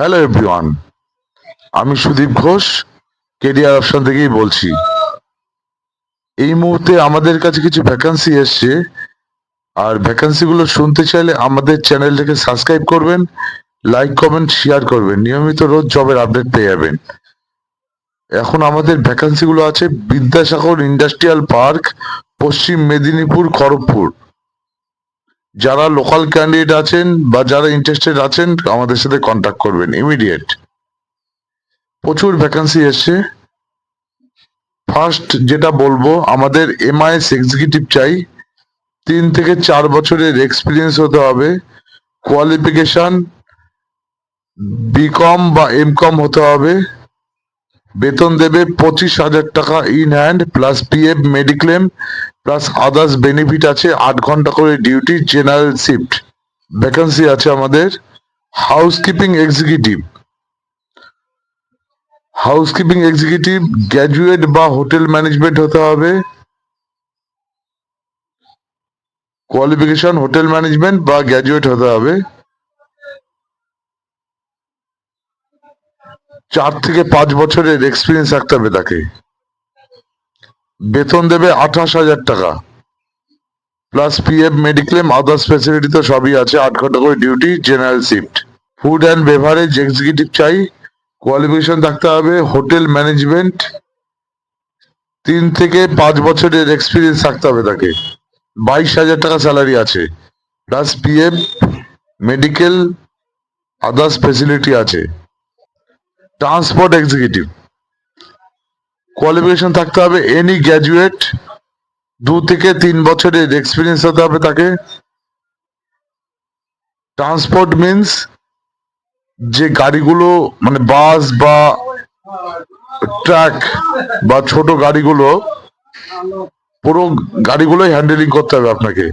Hello everyone আমি Sudip Ghosh career option থেকেই বলছি। এই মুহূর্তে আমাদের কাছে কিছু ভ্যাকান্সি এসছে। আর ভ্যাকান্সি গুলো শুনতে চাইলে আমাদের চ্যানেলটাকে সাবস্ক্রাইব করবেন লাইক কমেন্ট শেয়ার করবেন। নিয়মিত রোজ জবের আপডেট পেয়ে যাবেন। এখন আমাদের ভ্যাকান্সি গুলো আছে বিদ্যাসাগর ইন্ডাস্ট্রিয়াল পার্ক পশ্চিম মেদিনীপুর, খড়গপুর। যারা লোকাল ক্যান্ডিডেট আছেন বা যারা ইন্টারেস্টেড আছেন, আমাদের সাথে কন্ট্যাক্ট করবেন ইমিডিয়েট প্রচুর ভ্যাকান্সি এসছে। ফার্স্ট যেটা বলব, আমাদের এমআইএস এক্সিকিউটিভ চাই। তিন থেকে চার বছরের এক্সপিরিয়েন্স হতে হবে। কোয়ালিফিকেশন বিকম বা এমকম হতে হবে। বেতন দেবে পঁচিশ হাজার টাকা in hand plus PF mediclaim plus others benefit আছে আট ঘণ্টা করে ডিউটি জেনারেল শিফট ভ্যাকান্সি আছে আমাদের housekeeping executive housekeeping executive graduate বা হোটেল ম্যানেজমেন্ট হতে হবে। কোয়ালিফিকেশন হোটেল ম্যানেজমেন্ট বা গ্র্যাজুয়েট হতে হবে। চার থেকে পাঁচ বছরের এক্সপিরিয়েন্স রাখতে হবে তাকে। বেতন দেবে আঠাশ হাজার টাকা। Plus PF mediclaim others facility তো সবই আছে, আট ঘণ্টা করে duty general shift food and beverage executive চাই কোয়ালিফিকেশন থাকতে হবে হোটেল ম্যানেজমেন্ট তিন থেকে পাঁচ বছরের এক্সপিরিয়েন্স থাকতে হবে তাকে। বাইশ হাজার টাকা স্যালারি আছে। Plus PF medical others facility আছে। ট্রান্সপোর্ট এক্সিকিউটিভ কোয়ালিফিকেশন থাকতে হবে এনি গ্র্যাজুয়েট দু থেকে তিন বছরের এক্সপিরিয়েন্স হতে হবে তাকে। ট্রান্সপোর্ট মিন্স যে গাড়িগুলো মানে বাস বা ট্রাক বা ছোট গাড়িগুলো, পুরো গাড়িগুলোই হ্যান্ডেলিং করতে হবে আপনাকে।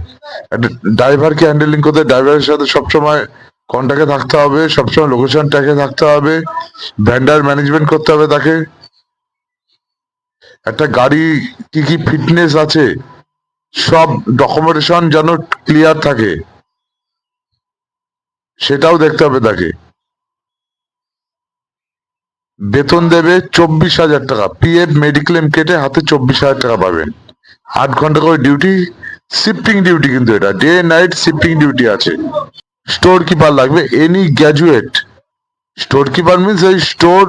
ড্রাইভারকে হ্যান্ডেলিং করতে ড্রাইভারের সাথে সবসময় কন্ট্যাক্টে থাকতে হবে, সবসময় লোকেশন থাকতে হবে ভ্যান্ডার ম্যানেজমেন্ট করতে হবে তাকে। একটা গাড়ি, কি কি ফিটনেস আছে, সব ডকুমেন্টেশন যেন ক্লিয়ার থাকে, সেটাও দেখতে হবে তাকে। বেতন দেবে চব্বিশ হাজার টাকা পিএফ মেডিক্লেম কেটে হাতে চব্বিশ হাজার টাকা পাবেন। আট ঘণ্টা করে ডিউটি শিফটিং ডিউটি কিন্তু এটা ডে নাইট শিফটিং ডিউটি আছে। স্টোর কিপার লাগবে any graduate store keeper means এই স্টোর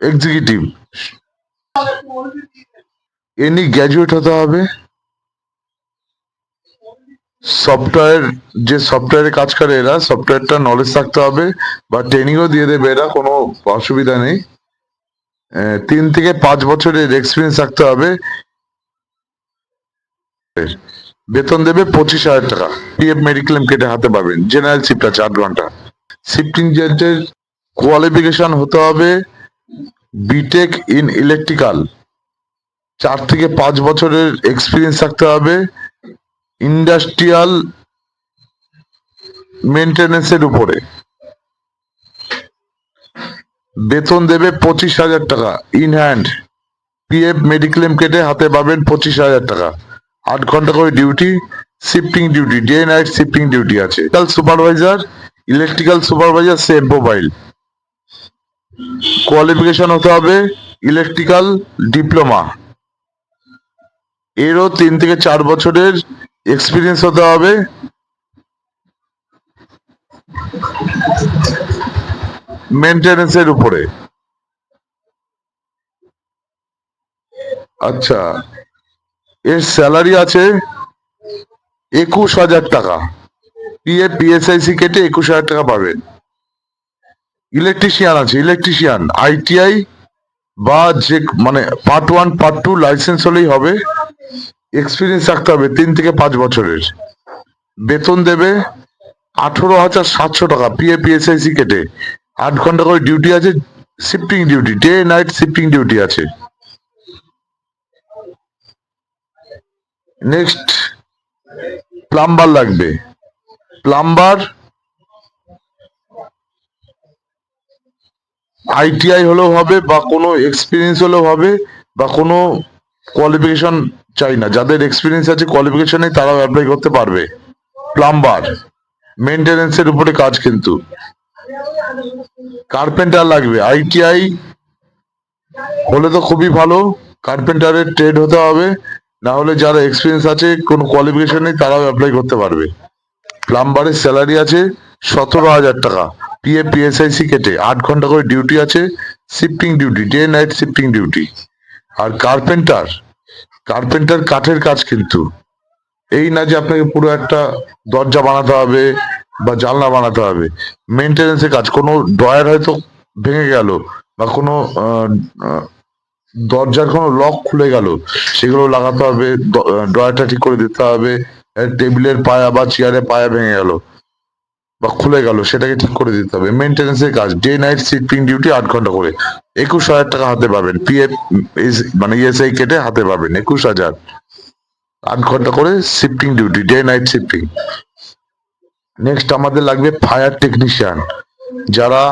এক্সিকিউটিভ এনি গ্র্যাজুয়েট হতে হবে। সফটওয়্যার যে সফটওয়্যারে কাজ করে এরা সফটওয়্যারটা নলেজ থাকতে হবে, বা ট্রেনিংও দিয়ে দেবে এরা, কোনো অসুবিধা নেই। তিন থেকে পাঁচ বছরের এক্সপিরিয়েন্স থাকতে হবে। বেতন দেবে পঁচিশ হাজার টাকা। পিএফ মেডিক্লেম কেটে হাতে পাবেন। জেনারেল শিফট আছে আট ঘণ্টা। শিফটিং জেন্টের কোয়ালিফিকেশন হতে হবে বিটেক ইন ইলেকট্রিক্যাল চার থেকে পাঁচ বছরের এক্সপিরিয়েন্স থাকতে হবে। ইন্ডাস্ট্রিয়াল মেনটেনেন্সের উপরে। বেতন দেবে পঁচিশ হাজার টাকা। ইন হ্যান্ড পিএফ মেডিক্লেম কেটে হাতে পাবেন পঁচিশ হাজার টাকা। আট ঘণ্টা করে duty shifting duty day night shifting duty আছে। Supervisor electrical supervisor same mobile qualification হতে হবে ইলেকট্রিক্যাল ডিপ্লোমা এরও তিন থেকে চার বছরের এক্সপিরিয়েন্স হতে হবে। মেনটেনেন্সের উপরে। আচ্ছা এর স্যালারি আছে একুশ হাজার টাকা। পিএফ পিএসআইসি কেটে একুশ হাজার টাকা পাবেন ইলেকট্রিশিয়ান আছে ইলেকট্রিশিয়ান আইটিআই বা যে মানে part one part two license হলেই হবে। এক্সপিরিয়েন্স রাখতে হবে তিন থেকে পাঁচ বছরের। বেতন দেবে আঠেরো হাজার সাতশো টাকা পিএ পিএসআইসি কেটে। আট ঘণ্টা করে ডিউটি আছে shifting duty day night shifting duty আছে। নেক্সট প্লাম্বার লাগবে। প্লাম্বার আইটিআই হলেও হবে বা কোনো এক্সপিরিয়েন্স হলেও হবে বা কোনো কোয়ালিফিকেশন চাই না। যাদের এক্সপিরিয়েন্স আছে কোয়ালিফিকেশন নেই, তারাও অ্যাপ্লাই করতে পারবে। প্লাম্বার মেনটেনেন্সের উপরে কাজ কিন্তু। কার্পেন্টার লাগবে। আইটিআই হলে তো খুবই ভালো। কার্পেন্টারের ট্রেড হতে হবে। না হলে যারা এক্সপিরিয়েন্স আছে, কোনো কোয়ালিফিকেশন নেই, তারাও অ্যাপ্লাই করতে পারবে। প্লাম্বারের স্যালারি আছে সতেরো হাজার টাকা। পিএ পিএসআইসি কেটে আট ঘণ্টা করে ডিউটি আছে shifting duty day night shifting duty আর কার্পেন্টার কার্পেন্টার কাঠের কাজ কিন্তু। এই না যে আপনাকে পুরো একটা দরজা বানাতে হবে বা জানলা বানাতে হবে। মেনটেনেন্সের কাজ, কোনো ড্রয়ার হয়তো ভেঙে গেল বা কোনো দরজার কোনো লক খুলে গেল। সেগুলো লাগাতে হবে ড্রয়ারটা ঠিক করে দিতে হবে টেবিলের পায়া বা চেয়ারের পায়া ভেঙে গেল বা খুলে গেল, সেটাকে ঠিক করে দিতে হবে। মেনটেনেন্সের কাজ ডে নাইট শিফটিং ডিউটি আট ঘণ্টা করে। একুশ হাজার টাকা হাতে পাবেন। পিএফ মানে ইএসআই কেটে হাতে পাবেন। একুশ হাজার আট ঘণ্টা করে shifting duty day night shifting next আমাদের লাগবে ফায়ার টেকনিশিয়ান যারা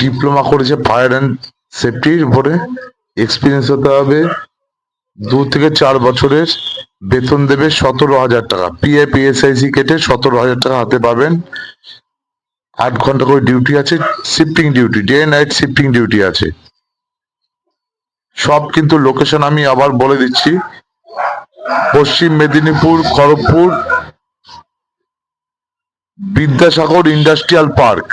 ডিপ্লোমা করেছে ফায়ার অ্যান্ড সেফটির উপরে এক্সপিরিয়েন্স হতে হবে। দু থেকে চার বছরের বেতন দেবে সতেরো হাজার টাকা। পিএ পিএসআইসি কেটে সতেরো হাজার টাকা হাতে পাবেন। আট ঘণ্টা করে ডিউটি আছে shifting duty day night shifting duty আছে। সব কিন্তু লোকেশন আমি আবার বলে দিচ্ছি। পশ্চিম মেদিনীপুর, খড়গপুর, বিদ্যাসাগর ইন্ডাস্ট্রিয়াল পার্ক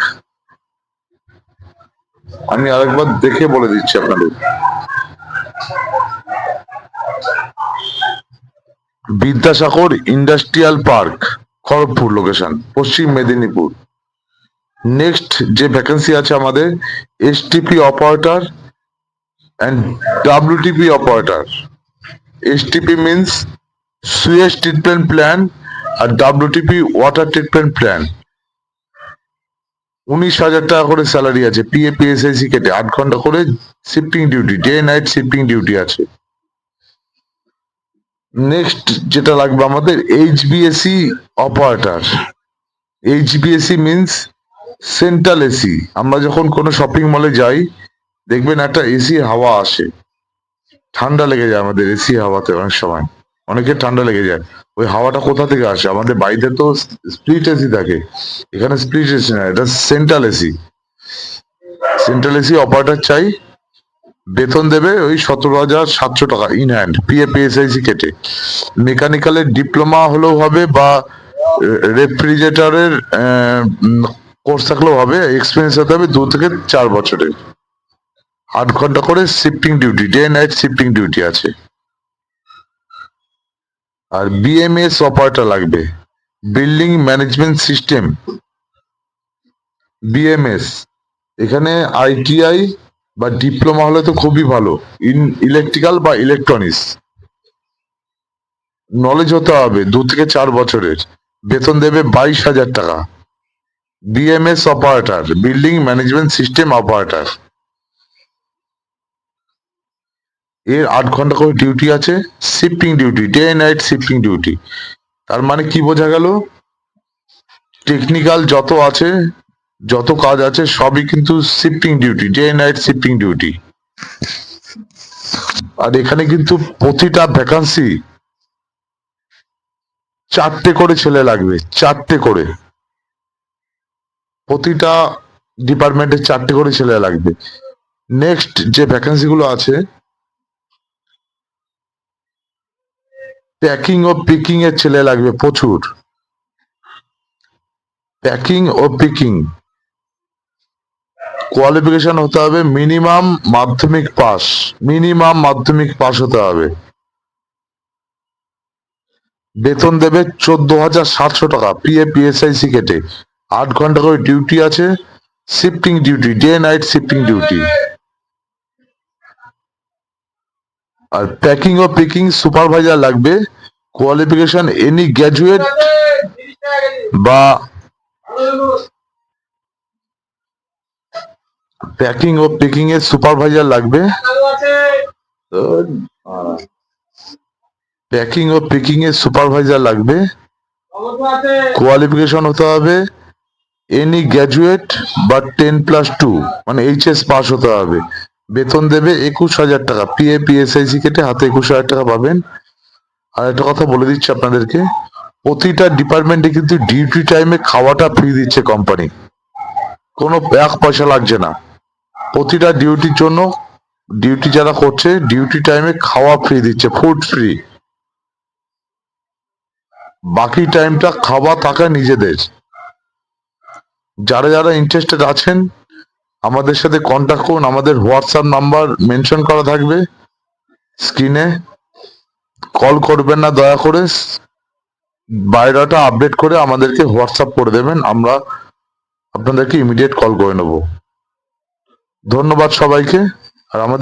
আমি আরেকবার দেখে বলে দিচ্ছি আপনাদের। Vidyasagar industrial park, Kharagpur location Paschim Medinipur. Next যে ভ্যাকেন্সি আছে আমাদের STP operator and WTP operator STP means sewage treatment plan R WTP water treatment plan উনিশ হাজার টাকা করে স্যালারি আছে পিএ পিএসআইসি কেটে আট ঘণ্টা করে shifting duty day night shifting duty আছে। নেক্সট যেটা লাগবে আমাদের এইচবিএসি অপারেটর এইচবিএসি মিন্স সেন্ট্রাল এসি আমরা যখন কোনো শপিং মলে যাই, দেখবেন একটা এসি হাওয়া আসে। ঠান্ডা লেগে যায় আমাদের এসি হাওয়াতে অনেক সময়। অনেকের ঠান্ডা লেগে যায়। ওই হাওয়াটা কোথা থেকে আসে? আমাদের বাড়িতে তো স্প্লিট এসি থাকে। এখানে স্প্লিট এসি না, এটা central AC central AC operator চাই। বেতন দেবে ওই সতেরো হাজার সাতশো টাকা ইন হ্যান্ড পিএ পিএসআইসি কেটে। মেকানিক্যালের ডিপ্লোমা হলেও হবে বা রেফ্রিজারেটরের কোর্স থাকলেও হবে এক্সপিরিয়েন্স হতে হবে দু থেকে চার বছরের আট ঘণ্টা করে shifting duty day night shifting duty আছে। আর বিএমএস অপারেটর লাগবে। বিল্ডিং ম্যানেজমেন্ট সিস্টেম বিএমএস এখানে আইটিআই বা ডিপ্লোমা হলে তো খুবই ভালো। ইন ইলেকট্রিক্যাল বা ইলেকট্রনিক্স। নলেজ হতে হবে, দু থেকে চার বছরের। বেতন দেবে বাইশ হাজার টাকা। BMS operator, building management system operator. এর আট ঘণ্টা করে ডিউটি আছে, shifting duty, day night shifting duty. তার মানে কি বোঝা গেল? টেকনিক্যাল যত আছে যত কাজ আছে সবই কিন্তু shifting duty day night shifting duty. আর এখানে কিন্তু প্রতিটা ভ্যাকান্সি চারটে করে ছেলে লাগবে, চারটে করে। প্রতিটা ডিপার্টমেন্টে চারটে করে ছেলে লাগবে। নেক্সট যে ভ্যাকান্সি গুলো আছে প্যাকিং ও পিকিং এর ছেলে লাগবে প্রচুর। প্যাকিং ও পিকিং কোয়ালিফিকেশন হতে হবে মিনিমাম মাধ্যমিক পাস মিনিমাম মাধ্যমিক পাস হতে হবে। বেতন দেবে চোদ্দ হাজার সাতশো টাকা পিএ পিএসআইসি কেটে আট ঘণ্টা করে ডিউটি আছে shifting duty day night shifting duty আর প্যাকিং ও পিকিং সুপারভাইজার লাগবে। কোয়ালিফিকেশন এনি গ্র্যাজুয়েট বা প্যাকিং ও পিকিং এর সুপারভাইজার লাগবে। প্যাকিং ও পিকিং এর সুপারভাইজার লাগবে। কোয়ালিফিকেশন হতে হবে। এনি গ্র্যাজুয়েট বা টেন প্লাস টু মানে এইচএস পাস হতে হবে। বেতন দেবে একুশ হাজার টাকা। পিএ পিএসআইসি কেটে হাতে একুশ হাজার টাকা পাবেন। আর একটা কথা বলে দিচ্ছি আপনাদেরকে, প্রতিটা ডিপার্টমেন্টে কিন্তু ডিউটি টাইমে খাওয়াটা ফ্রি দিচ্ছে কোম্পানি কোনো এক পয়সা লাগছে না। প্রতিটা ডিউটির জন্য ডিউটি যারা করছে ডিউটি টাইমে খাওয়া ফ্রি দিচ্ছে ফুড ফ্রি বাকি টাইমটা খাওয়া থাকা নিজেদের। যারা যারা ইন্টারেস্টেড আছেন, আমাদের সাথে কন্ট্যাক্ট করুন, আমাদের হোয়াটসঅ্যাপ নাম্বার মেনশন করা থাকবে স্ক্রিনে কল করবেন না, দয়া করে বায়োডাটা আপডেট করে আমাদেরকে হোয়াটসঅ্যাপ করে দেবেন, আমরা আপনাদেরকে ইমিডিয়েট কল করে নেব। ধন্যবাদ সবাইকে আর আমাদের